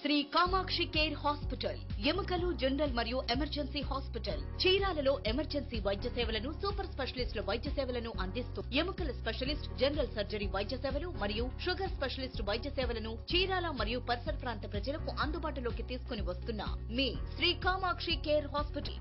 Shri Kamakshi care hospital ఎముకలు general మరియు emergency hospital. చీరాలలో ఎమర్జెన్సీ వైద్య సేవలను సూపర్ స్పెషలిస్టుల వైద్య సేవలను అందిస్తూ ఎముకల స్పెషలిస్ట్ జనరల్ సర్జరీ వైద్య సేవలు మరియు షుగర్ స్పెషలిస్ట్ వైద్య సేవలను చీరాల మరియు పరిసర ప్రాంత ప్రజలకు అందుబాటులోకి తీసుకుని వస్తున్న మీ శ్రీ కామాక్షి కేర్ హాస్పిటల్.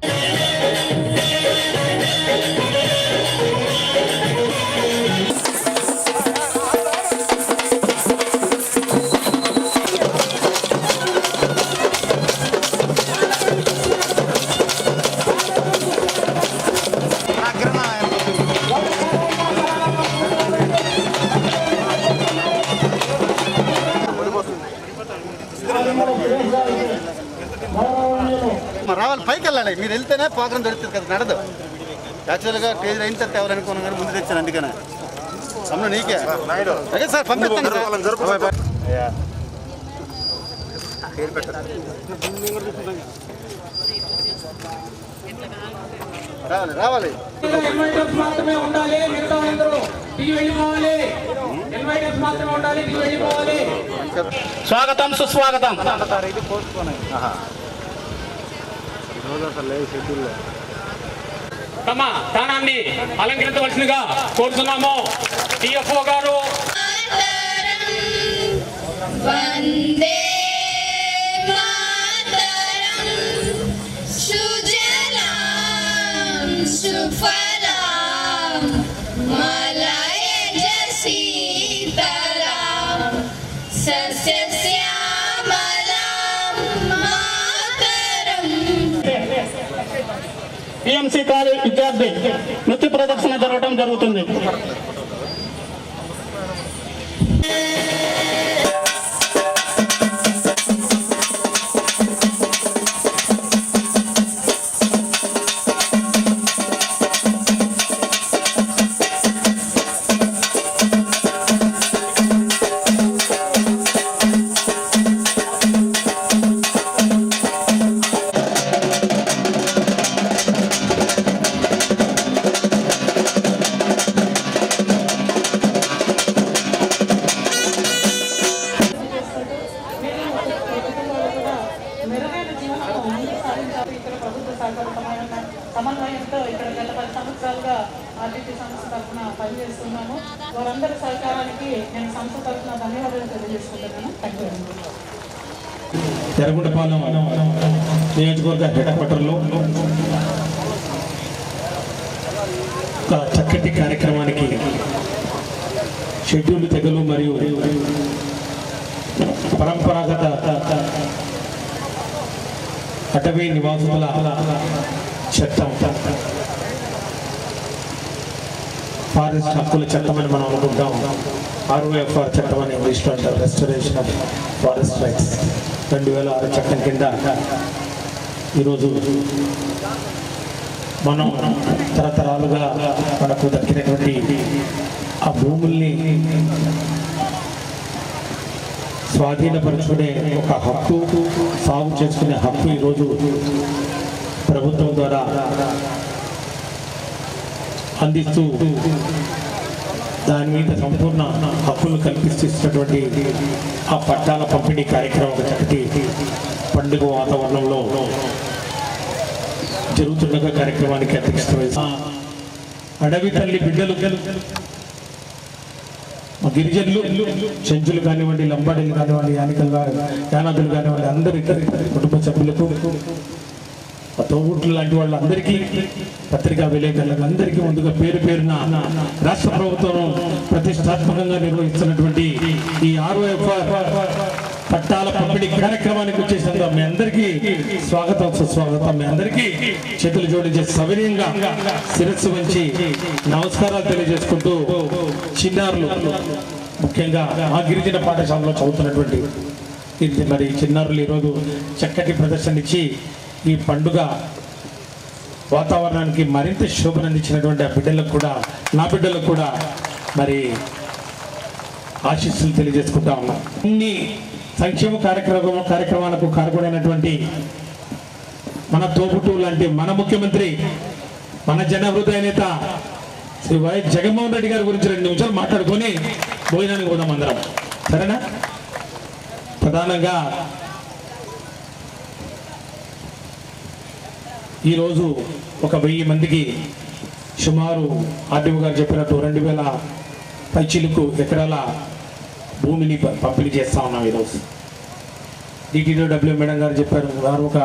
మరి రావాలి పైకి వెళ్ళాలి మీరు వెళ్తేనే ప్రోగ్రామ్ దొరుకుతుంది కదా నడదు. యాక్చువల్గా స్టేజ్ అయిన తర్వాత ఎవరనుకున్నాం కానీ ముందు తెచ్చాను అందుకనే. అమ్మ నీకే. అదే సార్ పంపిస్తాను సార్. అయ్యా. రావాలి రావాలి ఇన్వైటర్స్ మాత్రమే ఉండాలి మిగతా అందరూ దిగి వెళ్ళిపోవాలి ఇన్వైటర్స్ మాత్రమే ఉండాలి దిగి వెళ్ళిపోవాలి స్వాగతం సుస్వాగతం. తమ స్థానాన్ని అలంకరించవలసిందిగా కోరుతున్నాము. టిఎఫ్ఓ గారు. వందే Malaya Jasitaram Sasya TMC college విద్యార్థి నృత్య ప్రదర్శన జరగడం జరుగుతుంది. సంవత్సరాలుగా సంస్థ తరఫున పనిచేస్తున్నాము వారందరి సహకారానికి నేను సంస్థ తరఫున ధన్యవాదాలు తెలియజేసుకుంటున్నాను. థ్యాంక్ యూ ఎర్రగొండపాలెం నియోజకవర్గ హెడ్ ఒక చక్కటి కార్యక్రమానికి షెడ్యూల్ తెగలు మరియు పరంపరాగత అటవీ నివాసుల చట్టం ఫారెస్ట్ హక్కుల చట్టం అని మనం అనుకుంటాం. ఆర్ఓఎఫ్ఆర్ చట్టం అని ఇంగ్లీష్లో అంటారు. రెస్టరేషన్ ఆఫ్ ఫారెస్ట్ రైట్స్ రెండు వేల ఆరు చట్టం కింద ఈరోజు మనం తరతరాలుగా మనకు దక్కినటువంటి ఆ భూముల్ని స్వాధీనపరుచుకునే ఒక హక్కు సాగు చేసుకునే హక్కు ఈరోజు ప్రభుత్వం ద్వారా అందిస్తూ దాని మీద సంపూర్ణ హక్కులు కల్పిస్తున్నటువంటి ఆ పట్టాల పంపిణీ కార్యక్రమం ఒక చక్కటి పండుగ వాతావరణంలో జరుగుతున్న కార్యక్రమానికి అధ్యక్షత అడవి తల్లి బిడ్డలు గిరిజనులు చెంచులు కానివ్వండి లంబాడీలు కానివ్వండి యానికలు కాని- యానాదులు కానివ్వండి అందరి కుటుంబ సభ్యులకు తోబుట్లు లాంటి వాళ్ళందరికీ పత్రికా విలేకరులకు అందరికీ ముందుగా పేరు పేరున రాష్ట్ర ప్రభుత్వం ప్రతిష్టాత్మకంగా నిర్వహిస్తున్నటువంటి ఈ ఆర్ఓఎఫ్ఆర్ పట్టాల పంపిణీ కార్యక్రమానికి వచ్చేసినందుకు మీ అందరికీ స్వాగతం సుస్వాగతం. మీ అందరికీ చేతులు జోడించి సవినీయంగా శిరస్సు వంచి నమస్కారాలు తెలియజేసుకుంటూ చిన్నారులు ముఖ్యంగా ఆ గిరిజన పాఠశాలలో చదువుతున్నటువంటి ఇది మరి చిన్నారులు ఈరోజు చక్కటి ప్రదర్శన ఇచ్చి ఈ పండుగ వాతావరణానికి మరింత శోభనందించినటువంటి ఆ బిడ్డలకు కూడా నా బిడ్డలకు కూడా మరి ఆశీస్సులు తెలియజేసుకుంటా ఉన్నాం. ఇన్ని సంక్షేమ కార్యక్రమం కార్యక్రమాలకు కారకుడైనటువంటి మన తోబుట్టు లాంటి మన ముఖ్యమంత్రి మన జన హృదయ నేత శ్రీ వైఎస్ జగన్మోహన్ రెడ్డి గారి గురించి రెండు నిమిషాలు మాట్లాడుకొని భోజనానికి పోదాం అందరం. సరేనా? ప్రధానంగా ఈరోజు ఒక వెయ్యి మందికి సుమారు ఆర్డీఓ గారు చెప్పినట్టు రెండు వేల పైచిలకు ఎకరాల భూమిని పంపిణీ చేస్తా ఉన్నాం ఈరోజు. డిటిడబ్ల్యూ మేడం గారు చెప్పారు వారు ఒక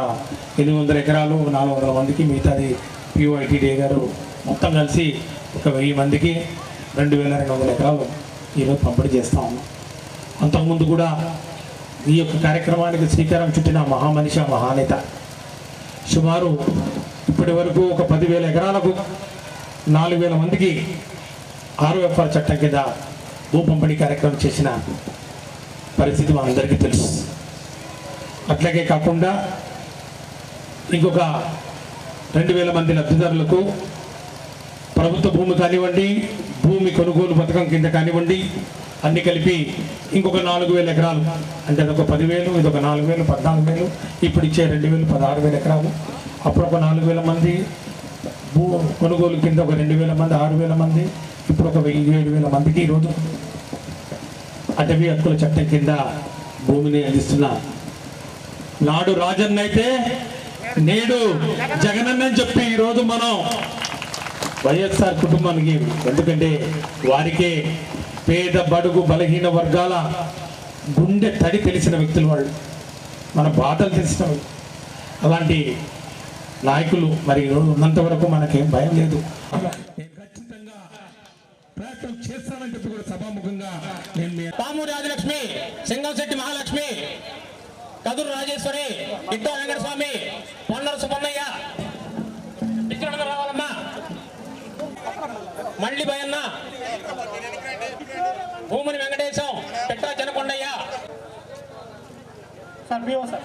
ఎనిమిది వందల ఎకరాలు నాలుగు వందల మందికి మిగతాది పిఓఐటీడీ గారు మొత్తం కలిసి ఒక వెయ్యి మందికి రెండు వేల రెండు వందల ఎకరాలు ఈరోజు పంపిణీ చేస్తూ ఉన్నాం. అంతకుముందు కూడా ఈ యొక్క కార్యక్రమానికి శ్రీకారం చుట్టిన మహామనిష మహానేత సుమారు ఇప్పటి వరకు ఒక పదివేల ఎకరాలకు నాలుగు వేల మందికి ఆర్ఓఎఫ్ఆర్ చట్టం కింద భూ పంపిణీ కార్యక్రమం చేసిన పరిస్థితి మనందరికీ తెలుసు. అట్లాగే కాకుండా ఇంకొక రెండు వేల మంది లబ్ధిదారులకు ప్రభుత్వ భూమి కానివ్వండి భూమి కొనుగోలు పథకం కింద కానివ్వండి అన్ని కలిపి ఇంకొక నాలుగు వేల ఎకరాలు. అంటే అదొక పదివేలు ఇదొక నాలుగు వేలు పద్నాలుగు వేలు. ఇప్పుడు ఇచ్చే రెండు వేలు పదహారు వేల ఎకరాలు. అప్పుడు ఒక నాలుగు వేల మంది. భూ కొనుగోలు కింద ఒక రెండు వేల మంది ఆరు వేల మంది. ఇప్పుడు ఒక వెయ్యి ఏడు వేల మందికి ఈరోజు అటవీ హక్కుల చట్టం కింద భూమిని అందిస్తున్న నాడు రాజన్న అయితే నేడు జగనన్న అని చెప్పి ఈరోజు మనం వైఎస్ఆర్ కుటుంబానికి ఎందుకంటే వారికే పేద బడుగు బలహీన వర్గాల గుండె తడి తెలిసిన వ్యక్తులు వాళ్ళు. మన బాధలు తెలిసిన అలాంటి నాయకులు మరి ఈరోజు ఉన్నంత వరకు మనకేం భయం లేదు. నేను ఖచ్చితంగా ప్రయత్నం చేస్తానని చెప్పి కూడా సభాముఖంగా నేను మీ- రాజలక్ష్మి సింగంశెట్టి మహాలక్ష్మి కదురు రాజేశ్వరి ఇట్టా వెంకటస్వామి పొన్నర సుబ్బన్నయ్య. రావాలమ్మా. మళ్ళీ భయన్నా. భూముని వెంకటేశం పెట్టా జనకొండయ్య. Sir sir.